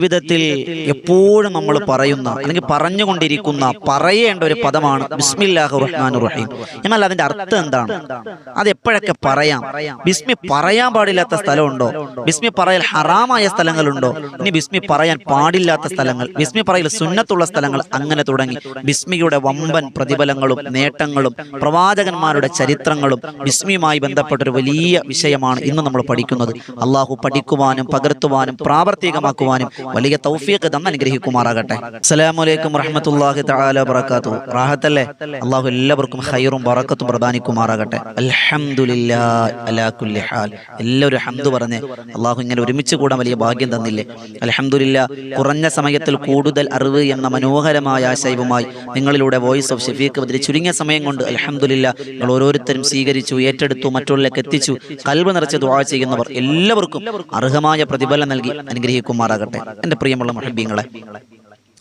ജീവിതത്തിൽ എപ്പോഴും നമ്മൾ പറയുന്ന അല്ലെങ്കിൽ പറഞ്ഞുകൊണ്ടിരിക്കുന്ന പറയേണ്ട ഒരു പദമാണ് ബിസ്മില്ലാഹു റഹ്മാൻ റഹീം. എന്നാൽ അതിന്റെ അർത്ഥം എന്താണ്? അത് എപ്പോഴൊക്കെ പറയാം? ബിസ്മി പറയാൻ പാടില്ലാത്ത സ്ഥലമുണ്ടോ? ബിസ്മി പറയാൻ ഹറാമായ സ്ഥലങ്ങളുണ്ടോ? ഇനി ബിസ്മി പറയാൻ പാടില്ലാത്ത സ്ഥലങ്ങൾ. ബിസ്മി പറയൽ സുന്നത്തുള്ള സ്ഥലങ്ങൾ അങ്ങനെ തുടങ്ങി. ബിസ്മിയുടെ വമ്പൻ പ്രതിഫലങ്ങളും നേട്ടങ്ങളും പ്രവാചകന്മാരുടെ ചരിത്രങ്ങളും ബിസ്മിയുമായി ബന്ധപ്പെട്ട ഒരു വലിയ വിഷയമാണ് ഇന്ന് നമ്മൾ പഠിക്കുന്നത്. അള്ളാഹു പഠിക്കുവാനും പകർത്തുവാനും പ്രാവർത്തികമാക്കുവാനും വലിയ തൗഫീഖ് തന്ന് അനുഗ്രഹിക്കുമാറാകട്ടെ. അസ്സലാമലൈക്കും റഹ്മത്തുള്ളാഹി തആല ബറകാതു റാഹത്തല്ലേ? അള്ളാഹു എല്ലാവർക്കും ഹൈറും ബറക്കത്തും പ്രദാനിക്കുമാറാകട്ടെ. അൽഹംദുലില്ലാ അലാ കുല്ലി ഹാൽ. എല്ലാവരും ഹംദ് പറഞ്ഞ് അള്ളാഹു ഇങ്ങനെ ഒരുമിച്ച് കൂടാൻ വലിയ ഭാഗ്യം തന്നില്ലേ? അൽഹംദുലില്ലാ കുറഞ്ഞ സമയത്തിൽ കൂടുതൽ അറിവ് എന്ന മനോഹരമായ ആശയവുമായി നിങ്ങളിലൂടെ വോയിസ് ഓഫ് ഷെഫീഖ് ബദ്രി ചുരുങ്ങിയ സമയം കൊണ്ട് അൽഹംദുലില്ലാ നിങ്ങൾ ഓരോരുത്തരും സ്വീകരിച്ചു ഏറ്റെടുത്തു മറ്റുള്ളവരിലേക്ക് എത്തിച്ചു കൽവ് നിറച്ച് ദുആ ചെയ്യുന്നവർ എല്ലാവർക്കും അർഹമായ പ്രതിഫലം നൽകി അനുഗ്രഹിക്കുമാറാകട്ടെ. എന്റെ പ്രിയമുള്ള മുഹബ്ബീങ്ങളെ.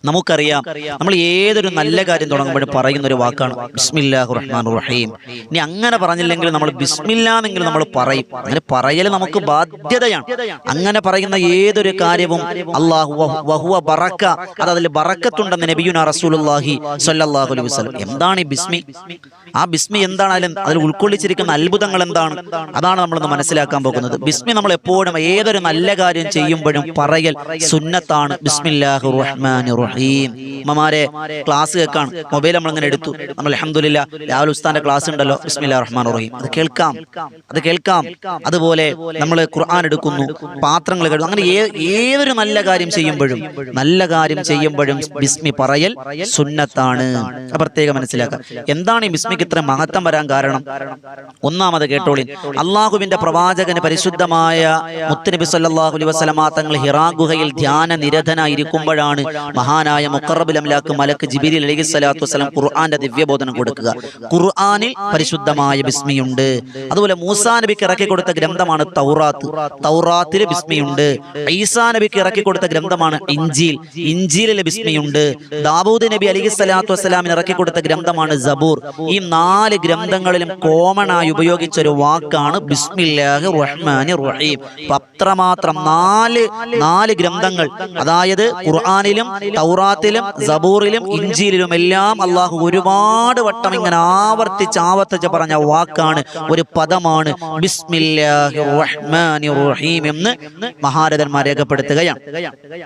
നമുക്കറിയാം നമ്മൾ ഏതൊരു നല്ല കാര്യം തുടങ്ങുമ്പോഴും പറയുന്ന ഒരു വാക്കാണ് ബിസ്മില്ലാഹു റഹ്മാൻ റഹീം. ഇനി അങ്ങനെ പറഞ്ഞില്ലെങ്കിൽ നമ്മൾ ബിസ്മില്ലാന്നെങ്കിൽ നമ്മൾ പറയും. അങ്ങനെ പറയൽ നമുക്ക് ബാധ്യതയാണ്. അങ്ങനെ പറയുന്ന ഏതൊരു കാര്യവും അള്ളാഹു വഹുവ ബറക്ക. അത് അതിൽ ബറക്കത്തുണ്ടെന്ന് നബിയുന റസൂലുള്ളാഹി സ്വല്ലല്ലാഹു അലൈഹി വസല്ലം. എന്താണ് ഈ ബിസ്മി? ആ ബിസ്മി എന്താണ്? അതിൽ അതിൽ ഉൾക്കൊള്ളിച്ചിരിക്കുന്ന അത്ഭുതങ്ങൾ എന്താണ്? അതാണ് നമ്മളൊന്ന് മനസ്സിലാക്കാൻ പോകുന്നത്. ബിസ്മി നമ്മൾ എപ്പോഴും ഏതൊരു നല്ല കാര്യം ചെയ്യുമ്പോഴും പറയൽ സുന്നത്താണ്. ബിസ്മില്ലാഹു റഹ്മാൻ റഹീം. അമ്മമാരെ ക്ലാസ് കേൾക്കാണ്. മൊബൈൽ നമ്മൾ അങ്ങനെ എടുത്തു. നമ്മൾ അലഹമുല്ല രാഹുൽ ഉസ്താന്റെ ക്ലാസ് ഉണ്ടല്ലോ. ബിസ്മില്ലാ റഹ്മാൻ റഹീം. അത് കേൾക്കാം. അത് കേൾക്കാം. അതുപോലെ നമ്മൾ ഖുർആൻ എടുക്കുന്നു. പാത്രങ്ങൾ കഴിഞ്ഞു അങ്ങനെ ഏവരും നല്ല കാര്യം ചെയ്യുമ്പോഴും നല്ല കാര്യം ചെയ്യുമ്പോഴും ബിസ്മി പറയൽ സുന്നത്താണ്. പ്രത്യേകം മനസ്സിലാക്കാം. എന്താണ് ഈ ബിസ്മിക്ക് ഇത്ര മഹത്വം വരാൻ കാരണം? ഒന്നാമത് കേട്ടോളി. അള്ളാഹുവിന്റെ പ്രവാചകന് പരിശുദ്ധമായ മുത്തുനബി സല്ലാഹു അലൈഹി വസല്ലമ തങ്ങൾ ഹിറാ ഗുഹയിൽ ധ്യാന നിരതനായിരിക്കുമ്പോഴാണ് മഹാനായ മുക്കറബുൽ അംലാക്ക് മലക്ക് ജിബിരി അലൈഹി സ്വലാത്തു വസ്സലാം ഖുർആന്റെ ദിവ്യബോധനം കൊടുക്കുക. ഖുർആനിൽ പരിശുദ്ധമായ ബിസ്മിയുണ്ട്. അതുപോലെ മൂസാ നബിക്ക് ഇറക്കി കൊടുത്ത ഗ്രന്ഥമാണ് തൗറാത്ത്. തൗറാത്തിലെ ബിസ്മിയുണ്ട്. ഈസാ നബിക്ക് ഇറക്കി കൊടുത്ത ഗ്രന്ഥമാണ് ഇഞ്ചീൽ ഇഞ്ചീലിലെ ബിസ്മിയുണ്ട്. ദാവൂദ് നബി അലഹി സ്വലാത്തു വസ്സലാമിന് ഇറക്കി കൊടുത്ത ഗ്രന്ഥമാണ് ജബൂർ ഈ നാല് ഗ്രന്ഥങ്ങളിലും കോമൺ ആയി ഉപയോഗിച്ച ഒരു വാക്കാണ് ബിസ്മില്ലാഹി റഹ്മാനി റഹീം. അത്രമാത്രം നാല് നാല് ഗ്രന്ഥങ്ങൾ. അതായത് ഖുർആനിലും തൗറാത്തിലും സബൂറിലും ഇഞ്ചിയിലും എല്ലാം അള്ളാഹു ഒരുപാട് വട്ടം ഇങ്ങനെ ആവർത്തിച്ച് ആവർത്തിച്ച് പറഞ്ഞ വാക്കാണ് ഒരു പദമാണ് എന്ന് മഹാരഥന്മാർ രേഖപ്പെടുത്തുകയാണ്.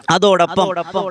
അതോടൊപ്പം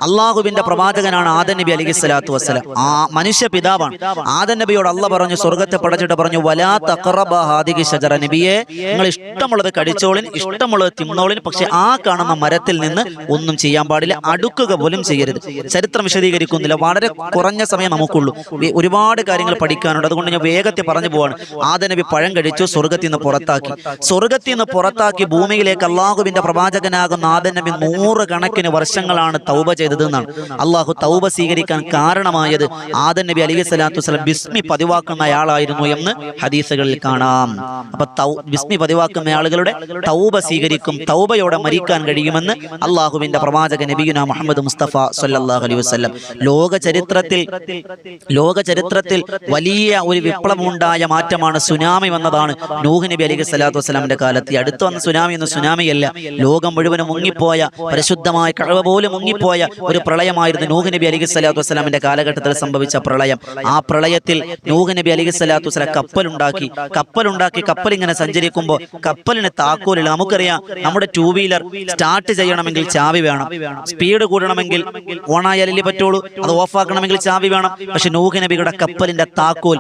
അള്ളാഹുവിന്റെ പ്രവാചകനാണ് ആദൻ നബി അലൈഹി സ്വലാത്തു വസ്സലാം. ആ മനുഷ്യ പിതാവാണ്. ആദൻ നബിയോട് അള്ള പറഞ്ഞു സ്വർഗത്തെ പടച്ചിട്ട് പറഞ്ഞു വലാ തഖറബ ഹാദികി ഷജറ നബിയെ നിങ്ങൾ ഇഷ്ടമുള്ളത് കടിച്ചോളിൻ ഇഷ്ടമുള്ളത് തിന്നോളിൻ പക്ഷെ ആ കാണുന്ന മരത്തിൽ നിന്ന് ഒന്നും ചെയ്യാൻ പാടില്ല അടുക്കുക പോലും ചെയ്യരുത്. ചരിത്രം വിശദീകരിക്കുന്നില്ല. വളരെ കുറഞ്ഞ സമയം നമുക്കുള്ളൂ. ഒരുപാട് കാര്യങ്ങൾ പഠിക്കാനുണ്ട്. അതുകൊണ്ട് ഞാൻ വേഗത്തിൽ പറഞ്ഞു പോവാണ്. ആദ നബി പഴം കഴിച്ചു സ്വർഗത്തിൽ നിന്ന് പുറത്താക്കി. സ്വർഗത്തിൽ നിന്ന് പുറത്താക്കി ഭൂമിയിലേക്ക് അള്ളാഹുവിന്റെ പ്രവാചകനാകുന്ന ആദൻ നബി നൂറ് കണക്കിന് വർഷങ്ങളാണ് തൗബ ചെയ്തത് എന്നാണ് അള്ളാഹു തൗബ സ്വീകരിക്കാൻ കാരണമായത് ആദൻ നബി അലൈഹി സ്വലാത്തു ബിസ്മി പതിവാക്കുന്ന അയാളായിരുന്നു എന്ന് ഹദീസുകളിൽ കാണാം. അപ്പൊ ബിസ്മി പതിവാക്കുന്ന ആളുകളുടെ തൗബ സ്വീകരിക്കും തൗബയോടെ മരിക്കാൻ കഴിയുമെന്ന് അള്ളാഹുവിന്റെ പ്രവാചക നബിയുന മുഹമ്മദ് മുസ്തഫ സല്ലല്ലാഹു അലൈഹി വസ്ലം ലോക ചരിത്രത്തിൽ ലോക ചരിത്രത്തിൽ വലിയ ഒരു വിപ്ലവമുണ്ടായ മാറ്റമാണ് സുനാമി വന്നതാണ്. നൂഹ് നബി അലൈഹി സ്വലാത്തു വസ്സലാമിന്റെ കാലത്ത്. അടുത്ത് വന്ന സുനാമി എന്ന സുനാമിയല്ല. ലോകം മുഴുവനും മുങ്ങിപ്പോയ പരിശുദ്ധമായ കഴിവ പോലും മുങ്ങിപ്പോയ ഒരു പ്രളയമായിരുന്നു നൂഹ് നബി അലൈഹി സ്വലാത്തു വസ്സലാമിന്റെ കാലഘട്ടത്തിൽ സംഭവിച്ച പ്രളയം. ആ പ്രളയത്തിൽ നൂഹ് നബി അലൈഹി സ്വലാത്തു വസ്സലാം കപ്പലുണ്ടാക്കി കപ്പലുണ്ടാക്കി കപ്പൽ ഇങ്ങനെ സഞ്ചരിക്കുമ്പോൾ കപ്പലിന് താക്കോലില്ല. നമുക്കറിയാം നമ്മുടെ ടൂ വീലർ സ്റ്റാർട്ട് ചെയ്യണമെങ്കിൽ ചാവി വേണം. സ്പീഡ് കൂടണമെങ്കിൽ ഓണായാലല്ലേ പറ്റുള്ളൂ. അത് ഓഫാക്കണമെങ്കിൽ ചാവി വേണം. പക്ഷെ നൂഹ് നബിയുടെ കപ്പലിന്റെ താക്കോൽ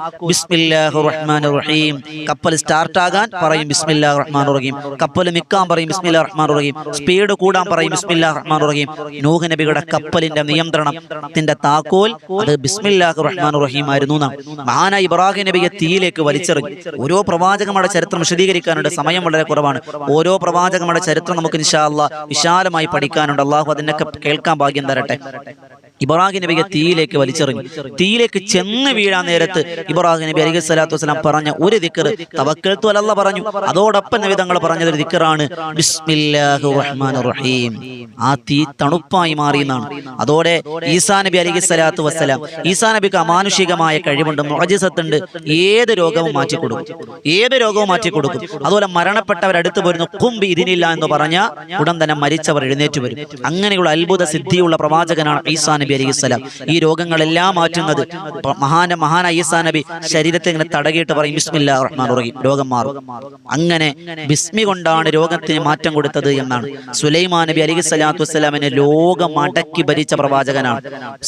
റഹീം കപ്പൽ സ്റ്റാർട്ട് ആകാൻ പറയും ബിസ്മില്ലാഹ് റഹ്മാൻ റഹീം കപ്പൽ മിക്കാൻ പറയും ബിസ്മില്ലാഹി റഹ്മാൻ റഹീം സ്പീഡ് കൂടാൻ പറയും ബിസ്മില്ലാഹി റഹ്മാൻ റഹീം നൂഹ് നബിയുടെ കപ്പലിന്റെ നിയന്ത്രണത്തിന്റെ താക്കോൽ അത് ബിസ്മില്ലാഹ് റഹ്മാൻ റഹീം ആയിരുന്നു എന്നാണ്. മഹാന ഇബ്രാഹിം നബിയെ തീയിലേക്ക് വലിച്ചെറിഞ്ഞു ഓരോ പ്രവാചകന്മാരുടെ ചരിത്രം വിശദീകരിക്കാനുണ്ട്. സമയം വളരെ കുറവാണ്. ഓരോ പ്രവാചകന്മാരുടെ ചരിത്രം നമുക്ക് അല്ലാ വിശാലമായി പഠിക്കാനുണ്ട്. അള്ളാഹു അതിനൊക്കെ കേൾക്കാൻ ഭാഗ്യം തരട്ടെ. Ahí estará. ഇബ്രാഹിം നബിയെ തീയിലേക്ക് വലിച്ചെറിഞ്ഞു തീയിലേക്ക് ചെന്ന് വീഴാൻ നേരത്ത് ഇബ്രാഹിം നബി അലൈഹി സ്വലാത്തു വസ്സലാം പറഞ്ഞ ഒരു ദിക്കർ തവക്കൽത്തു അലല്ല പറഞ്ഞു. അതോടൊപ്പം നബി തങ്ങൾ പറഞ്ഞത് ഒരു ദിക്കറാണ് റഹീം ആ തീ തണുപ്പായി മാറിയെന്നാണ് അതോടെ ഈസാ നബി അലൈഹി സ്വലാത്തു വസ്സലാം ഈസാ നബിക്ക് അമാനുഷികമായ കഴിവുണ്ട് മുഅജിസത്തുണ്ട് ഏത് രോഗവും മാറ്റി കൊടുക്കും. ഏത് രോഗവും മാറ്റി കൊടുക്കും. അതുപോലെ മരണപ്പെട്ടവരടുത്ത് പോരുന്നു കുമ്പി ഇതിനില്ല എന്ന് പറഞ്ഞ ഉടൻ തന്നെ മരിച്ചവർ എഴുന്നേറ്റ് വരും. അങ്ങനെയുള്ള അത്ഭുത സിദ്ധിയുള്ള പ്രവാചകനാണ് ഈസാ നബി അലൈഹി സ്വലാം ഈ രോഗങ്ങളെല്ലാം മാറ്റുന്നത് മഹാന മഹാന ഈസാ നബി ശരീരത്തെ ഇങ്ങനെ തടകിയിട്ട് പറയും ബിസ്മില്ലാ റഹ്മാൻ റഹീം. രോഗം മാറും. അങ്ങനെ ബിസ്മി കൊണ്ടാണ് രോഗത്തിന് മാറ്റം കൊടുത്തത് എന്നാണ്. സുലൈമാൻ നബി അലൈഹി സ്വലാത്തു വസ്സലാമിനെ ലോകം അടക്കി ഭരിച്ച പ്രവാചകനാണ്.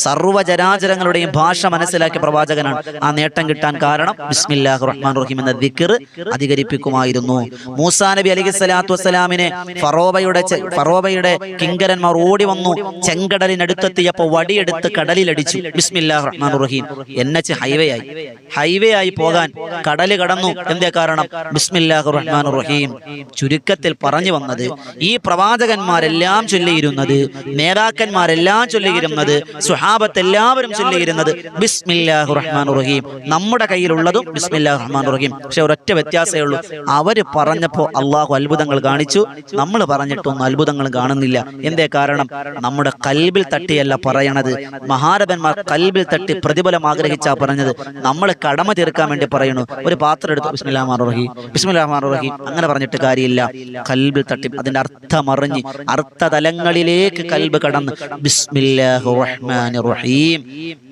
സർവചരാചരങ്ങളുടെയും ഭാഷ മനസ്സിലാക്കിയ പ്രവാചകനാണ്. ആ നേട്ടം കിട്ടാൻ കാരണം ബിസ്മില്ലാഹ് റഹ്മാൻ റഹീം എന്ന ദിക്കർ അധികരിപ്പിക്കുമായിരുന്നു. മൂസാ നബി അലൈഹി സ്വലാത്തു വസ്സലാമിനെ ഫറോബയുടെ ഫറോബയുടെ കിങ്കരന്മാർ ഓടി വന്നു ചെങ്കടലിനടുത്തെത്തിയപ്പോൾ വടിയെടുത്ത് കടലിലടിച്ചു. ബിസ്മില്ലാഹ് റഹ്മാൻ റഹീം. എൻ എച്ച് ഹൈവേ ആയി ഹൈവേ ആയി പോകാൻ കടൽ കടന്നു. എന്തേ കാരണം? ബിസ്മില്ലാഹു റഹ്മാൻ റഹീം. ചുരുക്കത്തിൽ പറഞ്ഞു വന്നത് ഈ പ്രവാചകന്മാരെല്ലാം ചൊല്ലിയിരുന്നത് നേതാക്കന്മാരെല്ലാം ചൊല്ലിയിരുന്നത് സുഹാബത്ത് എല്ലാവരും ചൊല്ലിയിരുന്നത് ബിസ്മില്ലാഹു റഹ്മാൻ റഹീം. നമ്മുടെ കയ്യിലുള്ളതും ബിസ്മില്ലാഹു റഹ്മാൻ റഹീം. പക്ഷെ ഒരൊറ്റ വ്യത്യാസമേ ഉള്ളൂ. അവർ പറഞ്ഞപ്പോ അള്ളാഹു അത്ഭുതങ്ങൾ കാണിച്ചു. നമ്മൾ പറഞ്ഞിട്ടൊന്നും അത്ഭുതങ്ങൾ കാണുന്നില്ല. എന്തേ കാരണം? നമ്മുടെ കൽബിൽ തട്ടിയല്ല പറയണത്? മഹാരഥന്മാർ കൽബിൽ തട്ടി പ്രതിഫലം ആഗ്രഹിച്ചാ പറഞ്ഞത്. നമ്മൾ കടമ തീർക്കാൻ വേണ്ടി പറയണു ഒരു പാത്രം എടുത്തു. ബിസ്മില്ലാമാറുറഹി ബിസ്മില്ലാമാറുറഹി അങ്ങനെ പറഞ്ഞിട്ട് കാര്യമില്ല. കൽബിൽ തട്ടി അതിന്റെ അർത്ഥം അറിഞ്ഞ് അർത്ഥതലങ്ങളിലേക്ക് കൽബ് കടന്ന്. ബിസ്മില്ലാഹു റഹ്മാൻ റഹീം.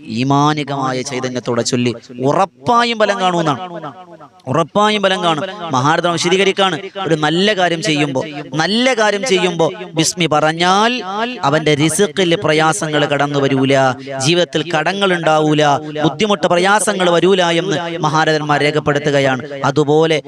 ഈമാനികമായ ചൈതന്യത്തോടെ ചൊല്ലി ഉറപ്പായും ബലം കാണുമെന്നാണ്. ഉറപ്പായും ബലം കാണും. മഹാരഥം വിശദീകരിക്കാണ്. ഒരു നല്ല കാര്യം ചെയ്യുമ്പോൾ നല്ല കാര്യം ചെയ്യുമ്പോൾ ബിസ്മി പറഞ്ഞാൽ അവന്റെ റിസുക്കിൽ പ്രയാസങ്ങൾ കടന്നു വരൂല. ജീവിതത്തിൽ കടങ്ങൾ ഉണ്ടാവൂല. ബുദ്ധിമുട്ട് പ്രയാസങ്ങൾ വരൂല എന്ന് മഹാരഥന്മാർ രേഖപ്പെടുത്തുകയാണ്. അതുപോലെ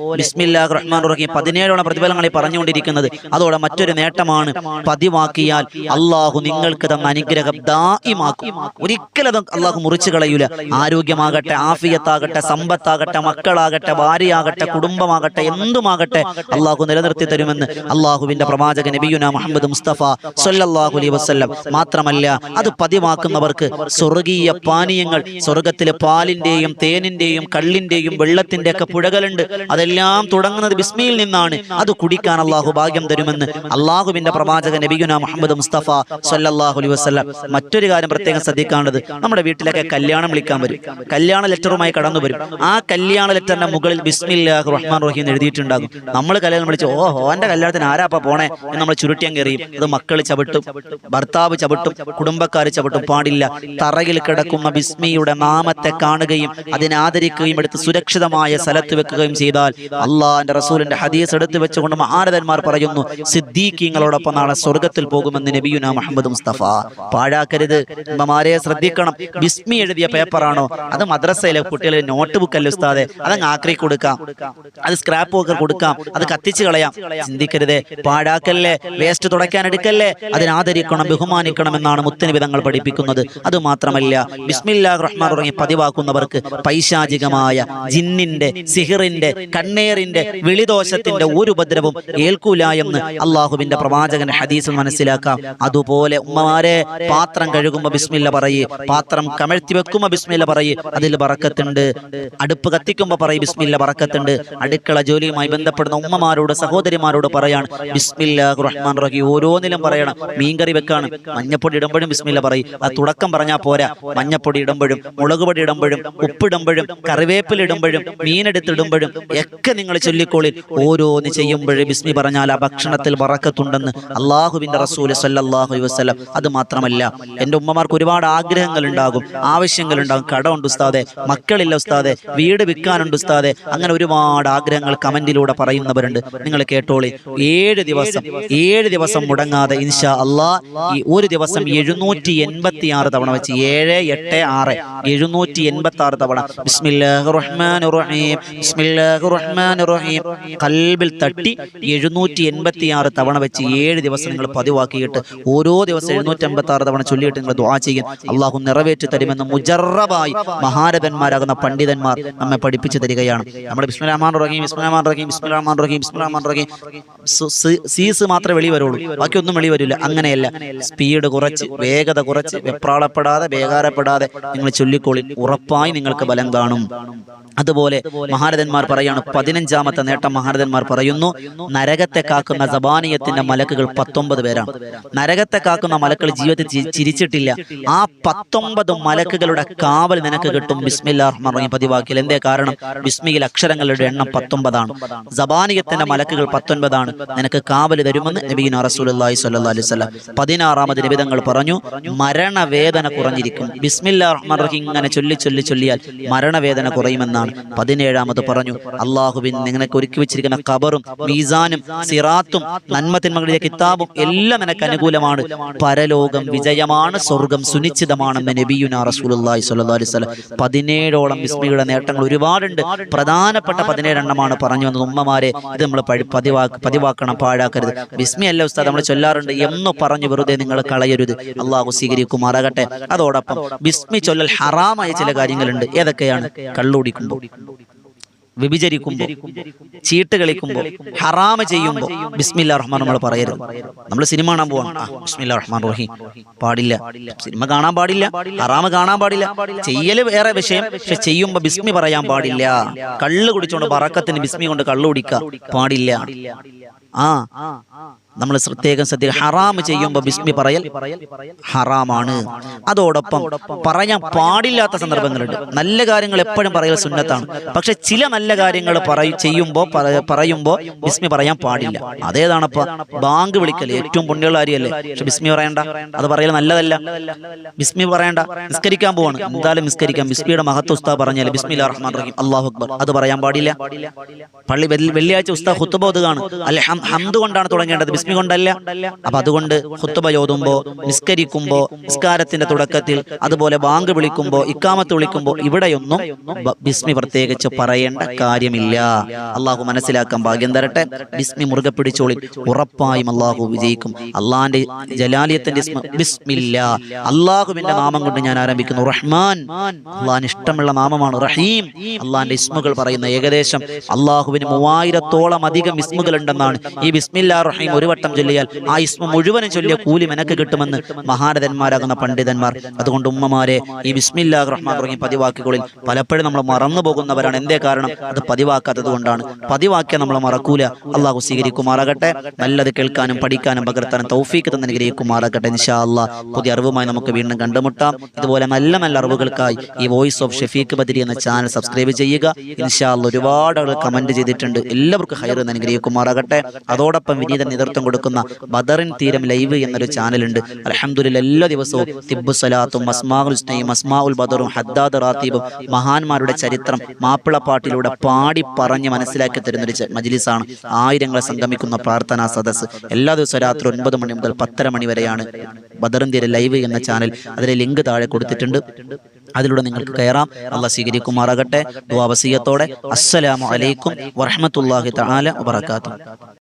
റഹീം പതിനേഴോളം പ്രതിഫലങ്ങളെ പറഞ്ഞുകൊണ്ടിരിക്കുന്നത്. അതോടെ മറ്റൊരു നേട്ടമാണ് പതിവാക്കിയാൽ അള്ളാഹു നിങ്ങൾക്ക് തന്ന അനുഗ്രഹം ദായിമാക്കും. ഒരിക്കലും അള്ളാഹു മുറിച്ചു കളയൂല. ആരോഗ്യമാകട്ടെ ആഫിയത്താകട്ടെ സമ്പത്താകട്ടെ മക്കളാകട്ടെ ഭാര്യയാകട്ടെ കുടുംബമാകട്ടെ എന്തുമാകട്ടെ അള്ളാഹു നിലനിർത്തി തരുമെന്ന് അള്ളാഹുവിന്റെ പ്രവാചക നബിയുന മുഹമ്മദ് മുസ്തഫ സൊല്ലാഹു അലൈ വസല്ലം. മാത്രമല്ല അത് പതിവാക്കുന്നവർക്ക് സ്വർഗീയ പാനീയങ്ങൾ സ്വർഗത്തിലെ പാലിന്റെയും തേനിന്റെയും കള്ളിന്റെയും വെള്ളത്തിന്റെ ഒക്കെ പുഴകളുണ്ട്. അതെല്ലാം തുടങ്ങുന്നത് ബിസ്മിയിൽ നിന്നാണ്. അത് കുടിക്കാൻ അള്ളാഹു ഭാഗ്യം തരുമെന്ന് അള്ളാഹുവിന്റെ പ്രവാചക നബിയുന മുഹമ്മദ് മുസ്തഫ സൊല്ലാഹു അലൈ വസല്ലം. മറ്റൊരു കാര്യം പ്രത്യേകം ശ്രദ്ധിക്കാനുള്ളത് നമ്മുടെ വീട്ടിലൊക്കെ കല്യാണം വിളിക്കാൻ വരും. കല്യാണ ലെറ്ററുമായി കടന്നു വരും. ആ കല്യാണ ലെറ്ററിന്റെ മുകളിൽ ബിസ്മില്ലാഹ് റഹ്മാൻ റഹീം എന്ന് എഴുതിയിട്ടുണ്ടാകും. നമ്മൾ കല്യാണം വിളിച്ച് ഓ ഓന്റെ കല്യാണത്തിന് ആരാപ്പ പോണേ? എന്ന് നമ്മൾ ചുരുട്ടിയം കയറിയും അത് മക്കൾ ചവിട്ടും ഭർത്താവ് ചവിട്ടും കുടുംബക്കാർ ചവിട്ടും പാടില്ല. തറയിൽ കിടക്കുന്ന ബിസ്മിയുടെ നാമത്തെ കാണുകയും അതിനെ ആദരിക്കുകയും എടുത്ത് സുരക്ഷിതമായ സ്ഥലത്ത് വെക്കുകയും ചെയ്താൽ അള്ളാഹിന്റെ റസൂലിന്റെ ഹദീസ് എടുത്തു വെച്ചുകൊണ്ട് മഹാരഥന്മാർ പറയുന്നു സിദ്ദീഖീങ്ങളോടൊപ്പം നാളെ സ്വർഗത്തിൽ പോകുമെന്ന് നബിയുന മുഹമ്മദ് മുസ്തഫ. പാഴാക്കരുത്. ഉമ്മമാരെ ശ്രദ്ധിക്കണം. ബിസ്മി എഴുതിയ പേപ്പറാണോ? അത് മദ്രസയിലെ കുട്ടികളെ നോട്ട് ബുക്ക് അല്ല ഉസ്താദെ? അതങ്ങ് ആക്രി കൊടുക്കാം. അത് സ്ക്രാപ്പ് ഒക്കെ കൊടുക്കാം. അത് കത്തിച്ചു കളയാം. ചിന്തിക്കരുതേ. പാഴാക്കല്ലേ? വേസ്റ്റ് തുടയ്ക്കാൻ എടുക്കല്ലേ? അതിനാദരിക്കണം ബഹുമാനിക്കണം എന്നാണ് മുത്തനിവിധങ്ങൾ പഠിപ്പിക്കുന്നത്. അത് മാത്രമല്ല ബിസ്മില്ലാ റഹ്മാൻ തുടങ്ങി പതിവാക്കുന്നവർക്ക് പൈശാചികമായ ജിന്നിന്റെ സിഹിറിന്റെ കണ്ണേറിന്റെ വിളിദോഷത്തിന്റെ ഒരു ഉപദ്രവം ഏൽക്കൂല എന്ന് അള്ളാഹുവിന്റെ പ്രവാചകന്റെ ഹദീസ് മനസ്സിലാക്കാം. അതുപോലെ ഉമ്മമാരെ പാത്രം കഴുകുമ്പോ ബിസ്മില്ല പറയേ. പാത്രം കമഴ്ത്തി വെക്കുമ്പോ ബിസ്മില്ല പറയേ. അതിൽ പറക്കത്തുണ്ട് അടുപ്പ് കത്തിക്കുമ്പോ പറയും ബിസ്മില്ല പറക്കത്തുണ്ട് അടുക്കള ജോലിയുമായി ബന്ധപ്പെടുന്ന ഉമ്മമാരോട് സഹോദരിമാരോട് പറയാണ് ബിസ്മില്ല റഹ്മാൻ റഹി. ഓരോന്നിലും പറയണം. മീൻകറി വെക്കാണ്. മഞ്ഞപ്പൊടി ഇടുമ്പോഴും ബിസ്മില്ല പറയും. ആ തുടക്കം പറഞ്ഞാൽ പോരാ. മഞ്ഞപ്പൊടി ഇടുമ്പോഴും മുളക് പൊടി ഇടുമ്പോഴും ഉപ്പിടുമ്പോഴും കറിവേപ്പില ഇടുമ്പോഴും മീനെടുത്തിടുമ്പോഴും ഒക്കെ നിങ്ങൾ ചൊല്ലിക്കോളിൽ ഓരോന്ന് ചെയ്യുമ്പോഴും ബിസ്മി പറഞ്ഞാൽ ആ ഭക്ഷണത്തിൽ വറക്കത്തുണ്ടെന്ന് അള്ളാഹുവിന്റെ റസൂൽ സല്ലാഹു വസ്ലം അത് മാത്രമല്ല എന്റെ ഉമ്മമാർക്ക് ഒരുപാട് ആഗ്രഹങ്ങൾ ഉണ്ടാകും ആവശ്യങ്ങൾ കട കടമുണ്ട് ഉസ്താദെ. മക്കളില്ല ഉസ്താദെ. വീട് വിൽക്കാനുണ്ട് ഉസ്താദെ. അങ്ങനെ ഒരുപാട് ആഗ്രഹങ്ങൾ കമന്റിലൂടെ പറയുന്നവരുണ്ട്. നിങ്ങൾ കേട്ടോളി. ഏഴ് ദിവസം ഏഴ് ദിവസം മുടങ്ങാതെ ഇൻഷാ അള്ളാ ഈ ഒരു ദിവസം എഴുന്നൂറ്റി എൺപത്തി ആറ് തവണ വെച്ച് ഏഴ് എട്ട് ആറ് എഴുന്നൂറ്റി എൺപത്തി ആറ് തവണ കൽബിൽ തട്ടി എഴുന്നൂറ്റി എൺപത്തി ആറ് തവണ വെച്ച് ഏഴ് ദിവസം നിങ്ങൾ പതിവാക്കിയിട്ട് ഓരോ ദിവസം എഴുന്നൂറ്റി അമ്പത്തി ആറ് തവണ ചൊല്ലിയിട്ട് നിങ്ങൾ ദ്വാ ചെയ്യും. അള്ളാഹു നിറവേറ്റി തരുമെന്ന് മുജറബായി മഹാരഥന്മാരാകുന്ന പണ്ഡിതന്മാർ നമ്മെ പഠിപ്പിച്ചു തരികയാണ്. നമ്മൾ ബിസ്മിൽ റഹ്മാൻ റഹീം ബിസ്മിൽ റഹ്മാൻ റഹീം ബിസ്മിൽ റഹ്മാൻ റഹീം ബിസ്മിൽ റഹ്മാൻ റഹീം സീസ് മാത്രമേ വെളി വരുള്ളൂ ബാക്കിയൊന്നും വെളി വരില്ല അങ്ങനെയല്ല. സ്പീഡ് കുറച്ച് വേഗത കുറച്ച് വെപ്രാളപ്പെടാതെ വേകാരപ്പെടാതെ നിങ്ങൾ ചൊല്ലിക്കോളി ഉറപ്പായി നിങ്ങൾക്ക് ബലം കാണും. അതുപോലെ മഹാരഥന്മാർ പറയാണ് പതിനഞ്ചാമത്തെ നേട്ടം മഹാരഥന്മാർ പറയുന്നു നരകത്തെ കാക്കുന്ന സബാനിയത്തിന്റെ മലക്കുകൾ പത്തൊമ്പത് പേരാണ്. നരകത്തെ കാക്കുന്ന മലക്കൾ ജീവിതത്തിൽ ചിരിച്ചിട്ടില്ല. ആ പത്തൊമ്പത് മലക്കുകളുടെ കാവൽ നിനക്ക് കിട്ടും. ബിസ്മില്ലാ റഹ്മാൻ റഹീം പതിവാക്കിൽ എന്തേ കാരണം? ബിസ്മിയിൽ അക്ഷരങ്ങളുടെ എണ്ണം പത്തൊമ്പതാണ്. ജബാനിയത്തിന്റെ മലക്കുകൾ പത്തൊൻപതാണ്. നിനക്ക് കാവൽ തരുമെന്ന് നബീന റസൂലി സ്വല്ലല്ലാഹി അലൈഹി പതിനാറാമത് നിബിതങ്ങൾ പറഞ്ഞു മരണവേദന കുറഞ്ഞിരിക്കും. ബിസ്മില്ലാ റഹ്മാൻ റഹീം ഇങ്ങനെ ചൊല്ലി ചൊല്ലി ചൊല്ലിയാൽ മരണവേദന കുറയുമെന്നാണ് പതിനേഴാമത് പറഞ്ഞു. അള്ളാഹുബിൻ നിനക്ക് ഒരുക്കി വെച്ചിരിക്കുന്ന കബറും മീസാനും സിറാത്തും നന്മത്തിന്മകളിലെ കിതാബും എല്ലാം നിനക്ക് അനുകൂലമാണ്. പരലോകം വിജയമാണ് സ്വർഗം സുനിശ്ചിതമാണെന്ന് പതിനേഴോളം ബിസ്മിയുടെ നേട്ടങ്ങൾ ഒരുപാടുണ്ട്. പ്രധാനപ്പെട്ട പതിനേഴെണ്ണമാണ് പറഞ്ഞു വന്നത് ഉമ്മമാരെ. ഇത് നമ്മൾ പതിവാക്കണം പാഴാക്കരുത്. ബിസ്മി അല്ല ഉസ്താദ് നമ്മൾ ചൊല്ലാറുണ്ട് എന്ന് പറഞ്ഞു വെറുതെ നിങ്ങൾ കളയരുത്. അള്ളാഹു സ്വീകരിക്കുമാറാകട്ടെ. അതോടൊപ്പം ബിസ്മി ചൊല്ലൽ ഹറാമായ ചില കാര്യങ്ങളുണ്ട്. ഏതൊക്കെയാണ്? കള്ളുടിക്കുമ്പോൾ വ്യഭിചരിക്കുമ്പോൾ ചീട്ട് കളിക്കുമ്പോൾ ഹറാമ ചെയ്യുമ്പോൾ ബിസ്മില്ല റഹ്മാൻ നമ്മൾ പറയരുത്. നമ്മൾ സിനിമ കാണാൻ പോവാണ്. ബിസ്മില്ലാ റഹ്മാൻ റഹീം. പാടില്ല. സിനിമ കാണാൻ പാടില്ല. ഹറാമ കാണാൻ പാടില്ല. ചെയ്യൽ വേറെ വിഷയം. പക്ഷെ ചെയ്യുമ്പോൾ ബിസ്മി പറയാൻ പാടില്ല. കള്ള് കുടിച്ചുകൊണ്ട് പറക്കത്തിന് ബിസ്മി കൊണ്ട് കള്ളു കുടിക്കുക പാടില്ല. ആ നമ്മൾ പ്രത്യേകം ശ്രദ്ധ ഹറാം ചെയ്യുമ്പോൾ ബിസ്മി പറയൽ ഹറാമാണ്. അതോടൊപ്പം പറയാൻ പാടില്ലാത്ത സന്ദർഭങ്ങളുണ്ട്. നല്ല കാര്യങ്ങൾ എപ്പോഴും പറയൽ സുന്നത്താണ്. പക്ഷെ ചില നല്ല കാര്യങ്ങൾ പറയും ചെയ്യുമ്പോൾ പറയുമ്പോൾ ബിസ്മി പറയാൻ പാടില്ല. അതേതാണപ്പ ബാങ്ക് വിളിക്കൽ ഏറ്റവും പുണ്യമുള്ള കാര്യമല്ലേ പക്ഷെ ബിസ്മി പറയണ്ട. അത് പറയൽ നല്ലതല്ല. ബിസ്മി പറയണ്ട. നിസ്കരിക്കാൻ പോവാണ്. എന്തായാലും നിസ്കരിക്കാം. ബിസ്മിയുടെ മഹത്വ ഉസ്താ പറഞ്ഞാൽ ബിസ്മി റഹ്മാൻ റഹീം. അള്ളാഹു അക്ബർ. അത് പറയാൻ പാടില്ല. പള്ളി വെള്ളി- വെള്ളിയാഴ്ച ഉസ്താ ഹുത്തുബോധ കാണും അല്ലെ ഹംദ് കൊണ്ടാണ് തുടങ്ങേണ്ടത്. ബിസ്മി കൊണ്ടല്ല. അപ്പൊ അതുകൊണ്ട് ഹുത്തുബ ചോതുമ്പോ നിസ്കരിക്കുമ്പോ നിസ്കാരത്തിന്റെ തുടക്കത്തിൽ അതുപോലെ ബാങ്ക് വിളിക്കുമ്പോ ഇക്കാമത്ത് വിളിക്കുമ്പോ ഇവിടെയൊന്നും ബിസ്മി പ്രത്യേകിച്ച് പറയേണ്ട കാര്യമില്ല. അള്ളാഹു മനസ്സിലാക്കാൻ ഭാഗ്യം തരട്ടെ. ബിസ്മി മുറുകെ പിടിച്ചോളി. ഉറപ്പായും അള്ളാഹു വിജയിക്കും. അള്ളാന്റെ ജലാലിയത്തിന്റെ ബിസ്മില്ല. അള്ളാഹുവിന്റെ നാമം കൊണ്ട് ഞാൻ ആരംഭിക്കുന്നു. റഹ്മാൻ. അള്ളാഹിന് ഇഷ്ടമുള്ള നാമമാണ് റഹീം. അള്ളാഹിന്റെ ഇസ്മുകൾ പറയുന്ന ഏകദേശം അള്ളാഹുവിന് മൂവായിരത്തോളം അധികം ഇസ്മുകൾ ഉണ്ടെന്നാണ് ഈ ബിസ്മില്ലാ റഹീം ഒരു വട്ടം ചൊല്ലിയാൽ ആ ഇസ്മ മുഴുവനും ചൊല്ലിയ കൂലി മെനക്ക് കിട്ടുമെന്ന് മഹാരഥന്മാരാകുന്ന പണ്ഡിതന്മാർ. അതുകൊണ്ട് ഉമ്മമാരെ ഈ ബിസ്മില്ലാ റഹ്മാൻ തുടങ്ങിയ പതിവാക്കുകളിൽ പലപ്പോഴും നമ്മൾ മറന്നു പോകുന്നവരാണ്. എന്തേ കാരണം? അത് പതിവാക്കാത്തത് കൊണ്ടാണ്. പതിവാക്കിയ നമ്മൾ മറക്കൂല. അള്ളാഹു സ്വീകരിക്കുമാറാകട്ടെ. നല്ലത് കേൾക്കാനും പഠിക്കാനും പകർത്താനും തൗഫീക്ക് തന്നെ അനുഗ്രഹിക്കുമാറാകട്ടെ അള്ളാഹ് പുതിയ അറിവുമായി നമുക്ക് വീണ്ടും കണ്ടുമുട്ടാം. ഇതുപോലെ നല്ല നല്ല അറിവുകൾക്കായി ഈ വോയിസ് ഓഫ് ഷഫീഖ് ബദരി എന്ന ചാനൽ സബ്സ്ക്രൈബ് ചെയ്യുക. ഇൻഷാ ഒരുപാട് ആളുകൾ കമന്റ് ചെയ്തിട്ടുണ്ട്. എല്ലാവർക്കും ഹൈർ എന്ന് അനുഗ്രഹിക്കുമാറാകട്ടെ. അതോടൊപ്പം വിനീത നേതൃത്വം കൊടുക്കുന്ന ബദറിൻ തീരം ലൈവ് എന്നൊരു ചാനലുണ്ട്. അലഹമുല്ല എല്ലാ ദിവസവും തിബ്ബു സലാത്തും മസ്മാഉൽ അസ്മാ മസ്മാഉൽ ബദറും ഹദ്ദാദ് റാത്തീബും മഹാന്മാരുടെ ചരിത്രം മാപ്പിളപ്പാട്ടിലൂടെ പാടി പറഞ്ഞ് മനസ്സിലാക്കി തരുന്നൊരു മജിലിസാണ്. ആയിരങ്ങളെ സംഗമിക്കുന്ന പ്രാർത്ഥനാ സദസ് എല്ലാ ദിവസവും രാത്രി ഒൻപത് മണി മുതൽ പത്തര മണി വരെയാണ് ബദറിൻ തീരം ലൈവ് എന്ന ചാനൽ. അതിലെ ലിങ്ക് താഴെ കൊടുത്തിട്ടുണ്ട്. അതിലൂടെ നിങ്ങൾക്ക് കയറാം. അള്ള സ്വീകരിക്കുമാറാകട്ടെ. ദുആ വസിയത്തോടെ. അസ്സലാമു അലൈക്കും വറഹ്മത്തുള്ളാഹി തആല വബറകാതുഹു.